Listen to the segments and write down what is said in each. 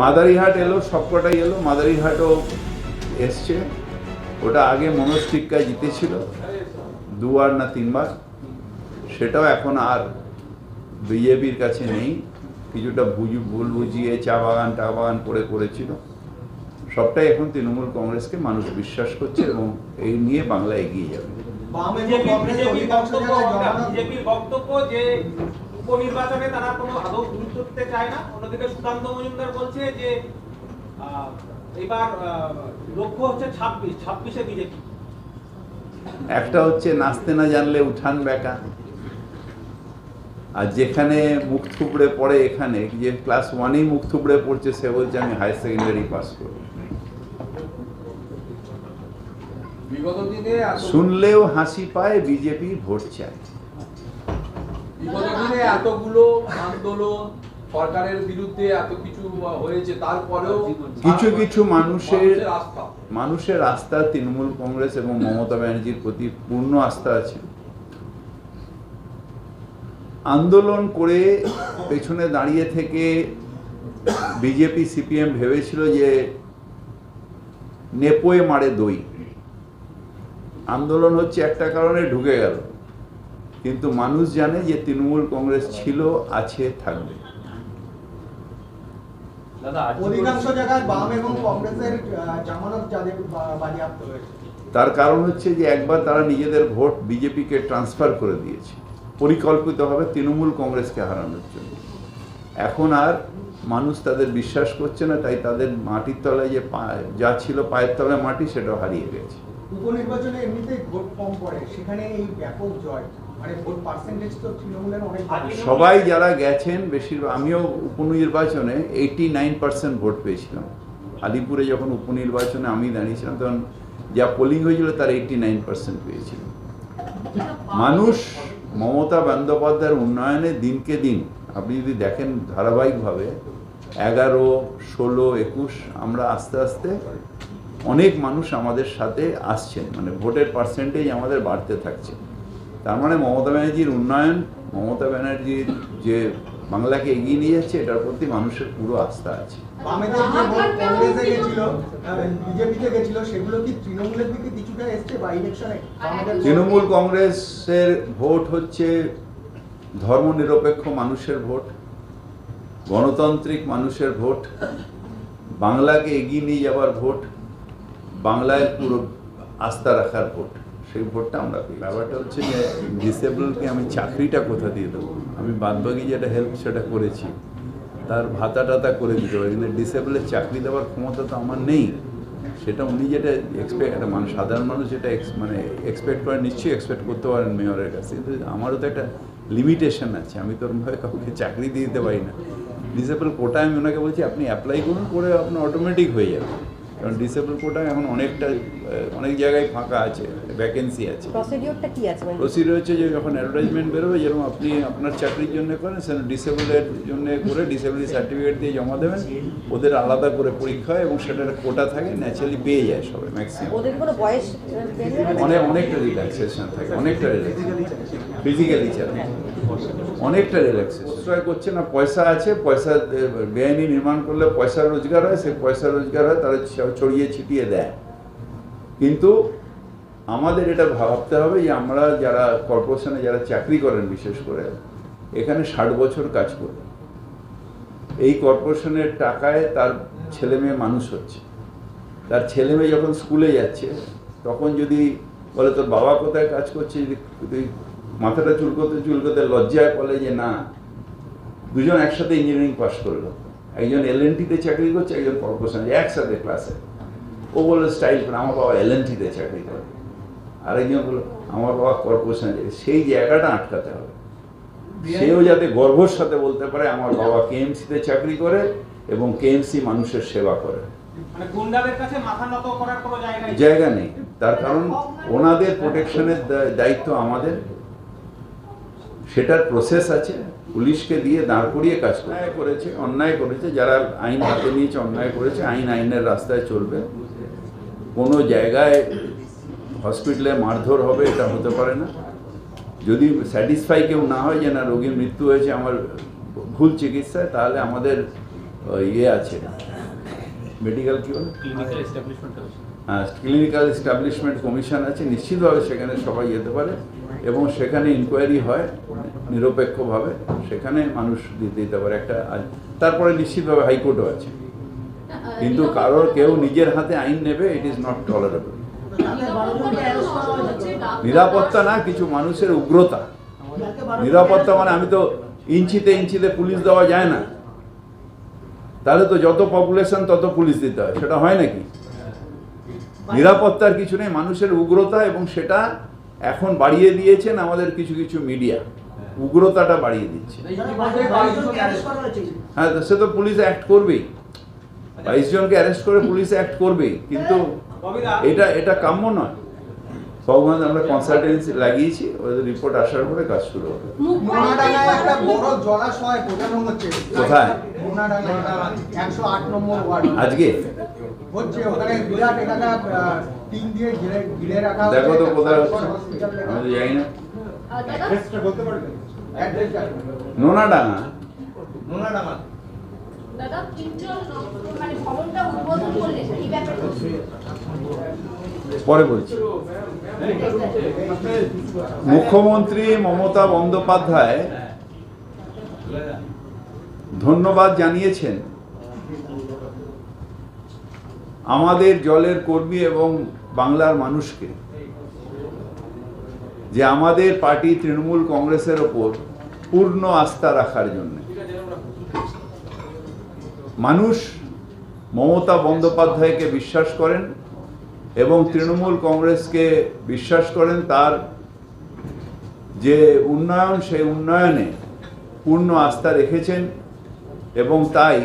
মাদারিহাট এলো, সবকটাই এলো। মাদারিহাটও এসছে। ওটা আগে মনোজ টিক্কায় জিতেছিল, দুবার না তিনবার। সেটাও এখন আর বিজেপির কাছে নেই। কিছুটা বুঝ ভুল বুঝিয়ে চা বাগান, টা বাগান করে করেছিল। সবটাই এখন তৃণমূল কংগ্রেসকে মানুষ বিশ্বাস করছে এবং এই নিয়ে বাংলা এগিয়ে যাবে। উপনির্বাচনে তারা কোনো আদৌ গুরুত্ব দিতে চায় না। অন্যদিকে সুকান্ত মজুমদার বলছে যে এবার লক্ষ্য হচ্ছে ছাব্বিশ ছাব্বিশে বিজেপি। একটা হচ্ছে নাচতে না জানলে উঠান বেকা আর যেখানে মুখ থুবড়ে পড়ে এখানে যে ক্লাস ওয়ানেই মুখ থুবড়ে পড়ছে সে বলছে আমি হায়ার সেকেন্ডারি পাস করব। বিগত দিনে শুনলেও হাসি পায় বিজেপি ভোট চায়। বিগত দিনে এতগুলো আন্দোলন সরকারের বিরুদ্ধে এত কিছু হয়েছে তারপরেও কিছু কিছু মানুষের মানুষের আস্থা তৃণমূল কংগ্রেস এবং মমতা ব্যানার্জির প্রতি পূর্ণ আস্থা আছে। আন্দোলন করে পেছনে দাঁড়িয়ে থেকে বিজেপি সিপিএম ভেবেছিল যে নেপোয়ে মারে দই। আন্দোলন হচ্ছে একটা কারণে ঢুকে গেল। কিন্তু মানুষ জানে যে তৃণমূল কংগ্রেস ছিল আছে থাকবে। তার কারণ হচ্ছে যে একবার তারা নিজেদের ভোট বিজেপিকে ট্রান্সফার করে দিয়েছে। পরিকল্পিতভাবে তৃণমূল কংগ্রেসকে হারানোর জন্য। এখন আর মানুষ তাদের বিশ্বাস করছে না তাই তাদের মাটির তলায় যে যা ছিল পায়ের তলায় মাটি সেটাও হারিয়ে গেছে। উপনির্বাচনে এমনিতেই ভোট কম পড়ে সেখানে এই ব্যাপক জয়। মানে। সবাই যারা গেছেন বেশিরভাগ আমিও উপনির্বাচনে এইটি নাইন পার্সেন্ট ভোট পেয়েছিলাম। আলিপুরে যখন উপনির্বাচনে আমি দাঁড়িয়েছিলাম তখন যা পোলিং হয়েছিল তার এইটি নাইন পার্সেন্ট পেয়েছিল মানুষ মমতা বন্দ্যোপাধ্যায়ের উন্নয়নে দিনকে দিন আপনি যদি দেখেন ধারাবাহিকভাবে এগারো ষোলো একুশ আমরা আস্তে আস্তে অনেক মানুষ আমাদের সাথে আসছেন। মানে ভোটের পার্সেন্টেজ আমাদের বাড়তে থাকছে। তার মানে মমতা ব্যানার্জির উন্নয়ন মমতা ব্যানার্জির যে বাংলাকে এগিয়ে নিয়ে যাচ্ছে এটার প্রতি মানুষের পুরো আস্থা আছে। তৃণমূল কংগ্রেসের ভোট হচ্ছে ধর্মনিরপেক্ষ মানুষের ভোট গণতান্ত্রিক মানুষের ভোট বাংলাকে এগিয়ে নিয়ে যাওয়ার ভোট বাংলায় পুরো আস্থা রাখার ভোট। সেই ভোটটা আমরা পেয়ে ব্যাপারটা হচ্ছে যে ডিসেবলকে আমি চাকরিটা কোথা দিয়ে দেবো? আমি বাদবাকি যেটা হেল্প সেটা করেছি। তার ভাতা টাতা করে দিতে পারি। কিন্তু ডিসেবলের চাকরি দেওয়ার ক্ষমতা তো আমার নেই। সেটা উনি যেটা এক্সপেক্ট একটা মানুষ সাধারণ মানুষ যেটা মানে এক্সপেক্ট করে নিশ্চয়ই এক্সপেক্ট করতে পারেন মেয়রের কাছে। কিন্তু আমারও তো একটা লিমিটেশন আছে। আমি তো ওরমভাবে কাউকে চাকরি দিয়ে দিতে পারি না। ডিসেবল কোটা আমি ওনাকে বলছি, আপনি অ্যাপ্লাই করুন, করে আপনার অটোমেটিক হয়ে যাবে কারণ ডিসেবল কোটা এখন অনেকটা অনেক জায়গায় ফাঁকা আছে ভ্যাকেন্সি আছে। প্রসিডিওরটা কি আছে মানে? প্রসিডিউর হচ্ছে যে যখন অ্যাডভার্টাইজমেন্ট বেরোবে যেরকম আপনি আপনার চাকরির জন্য করেন সেটা ডিসেবলের জন্য করে ডিসেবিলিটি সার্টিফিকেট দিয়ে জমা দেবেন। ওদের আলাদা করে পরীক্ষা হয় এবং সেটার কোটা থাকে ন্যাচারালি পেয়ে যায় সবাই ম্যাক্সিমাম ওদের কোনো বয়স? অনেক অনেকটা রিল্যাক্সেশন থাকে অনেকটা ফিজিক্যালি চ্যালেঞ্জ অনেকটা রিল্যাক্সেশন করছে না পয়সা আছে পয়সা বেআইনি নির্মাণ করলে পয়সা রোজগার হয় সেই পয়সা রোজগার হয় তারা ছড়িয়ে ছিটিয়ে দেয়। কিন্তু আমাদের এটা ভাবতে হবে যে আমরা যারা কর্পোরেশনে যারা চাকরি করেন বিশেষ করে, এখানে ষাট বছর কাজ করবে এই কর্পোরেশনের টাকায় তার ছেলে মেয়ে মানুষ হচ্ছে। তার ছেলে মেয়ে যখন স্কুলে যাচ্ছে, তখন যদি বলে, তোর বাবা কোথায় কাজ করছে? যদি মাথাটা চুলকোতে চুলকোতে লজ্জায় বলে যে, না। দুজন একসাথে ইঞ্জিনিয়ারিং পাস করল। একজন এল চাকরি করছে, একজন কর্পোরেশন একসাথে ক্লাসে ও বলল স্টাইল করে আমার বাবা এল তে চাকরি করে। আরেকজন বলল আমার বাবা কর্পোরেশনে সেই জায়গাটা আটকাতে হবে। সেও যাতে গর্বর সাথে বলতে পারে আমার বাবা কেএমসিতে চাকরি করে এবং কেএমসি মানুষের সেবা করে। মানে গুন্ডাদের কাছে মাথা নত করার কোনো জায়গা নেই। তার কারণ ওনাদের প্রোটেকশনের দায়িত্ব আমাদের। সেটার প্রসেস আছে। পুলিশকে দিয়ে দাঁড় করিয়ে কাজ করে করেছে। অন্যায় করেছে। যারা আইন হাতে নিয়েছে অন্যায় করেছে। আইন আইনের রাস্তায় চলবে। কোনো জায়গায় হসপিটালে মারধর হবে এটা হতে পারে না। যদি স্যাটিসফাই কেউ না হয় যে না রোগীর মৃত্যু হয়েছে আমার ভুল চিকিৎসায় তাহলে আমাদের ইয়ে আছে। মেডিকেল কি বলে? হ্যাঁ ক্লিনিক্যাল এস্টাবলিশমেন্ট কমিশন আছে। নিশ্চিতভাবে সেখানে সবাই যেতে পারে এবং সেখানে ইনকোয়ারি হয় নিরপেক্ষভাবে। সেখানে মানুষ দিতে দিতে পারে। একটা তারপরে নিশ্চিতভাবে হাইকোর্টও আছে। কিন্তু কারোর কেউ নিজের হাতে আইন নেবে ইট ইজ নট টলারেবল নিরাপত্তা না, কিছু মানুষের উগ্রতা। নিরাপত্তা মানে আমি তো ইঞ্চিতে ইঞ্চিতে পুলিশ দেওয়া যায় না। তাহলে তো যত পপুলেশন তত পুলিশ দিতে হয়। সেটা হয় নাকি? নিরাপত্তার কিছু নেই, মানুষের উগ্রতা এবং সেটা এখন বাড়িয়ে দিয়েছেন আমাদের কিছু কিছু মিডিয়া উগ্রতাটা বাড়িয়ে দিচ্ছে। হ্যাঁ সে তো পুলিশ অ্যাক্ট করবেই। বাইশ জনকে অ্যারেস্ট করে পুলিশ অ্যাক্ট করবেই কিন্তু এটা এটা কাম্য নয়। ভগবান আমরা কনসালটেন্সি লাগিয়েছি ওদের রিপোর্ট আসার পরে কাজ শুরু হবে। মোনাডাঙ্গায় একটা বড় জলাশয় বোঝানো হচ্ছে। কোথায়? একশো আট নম্বর ওয়ার্ড। আজকে? দেখো তো কোথায়। আমি তো জানি না। নোনাডাঙ্গা? মোনাডাঙ্গা মানে পরে বলছি। মুখ্যমন্ত্রী মমতা বন্দ্যোপাধ্যায় ধন্যবাদ জানিয়েছেন। আমাদের জলের কর্মী এবং বাংলার মানুষকে যে আমাদের পার্টি তৃণমূল কংগ্রেসের ওপর পূর্ণ আস্থা রাখার জন্য। মানুষ মমতা বন্দ্যোপাধ্যায়কে বিশ্বাস করেন এবং তৃণমূল কংগ্রেসকে বিশ্বাস করেন তার যে উন্নয়ন সেই উন্নয়নে পূর্ণ আস্থা রেখেছেন এবং তাই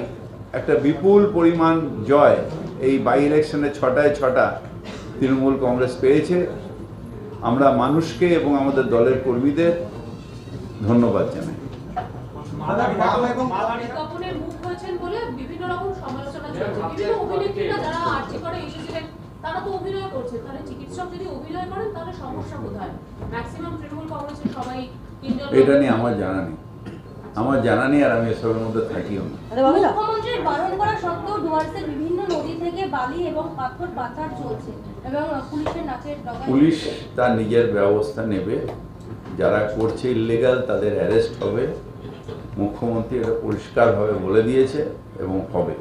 একটা বিপুল পরিমাণ জয় এই বাই ইলেকশনে ছটায় ছটা তৃণমূল কংগ্রেস পেয়েছে। আমরা মানুষকে এবং আমাদের দলের কর্মীদের ধন্যবাদ জানাই। হয়েছেন বলে বিভিন্ন রকম সমালোচনা চলছে। বিভিন্ন অভিনেত্রীরা যারা আর্জি করে এসেছিলেন তারা তো অভিনয় করছে। তাহলে চিকিৎসক যদি অভিনয় করেন তাহলে সমস্যা কোথায়? ম্যাক্সিমাম তৃণমূল কংগ্রেসের সবাই এটা নিয়ে আমার জানা নেই। আমার জানা নেই আর আমি এসবের মধ্যে থাকিও না। মুখ্যমন্ত্রীর বারণ করা সত্ত্বেও ডুয়ার্সের বিভিন্ন নদী থেকে বালি এবং পাথর পাচার চলছে এবং পুলিশের নাচের ডগায় পুলিশ তার নিজের ব্যবস্থা নেবে। যারা করছে ইলিগাল তাদের অ্যারেস্ট হবে। মুখ্যমন্ত্রী এটা পরিষ্কারভাবে বলে দিয়েছে এবং হবে।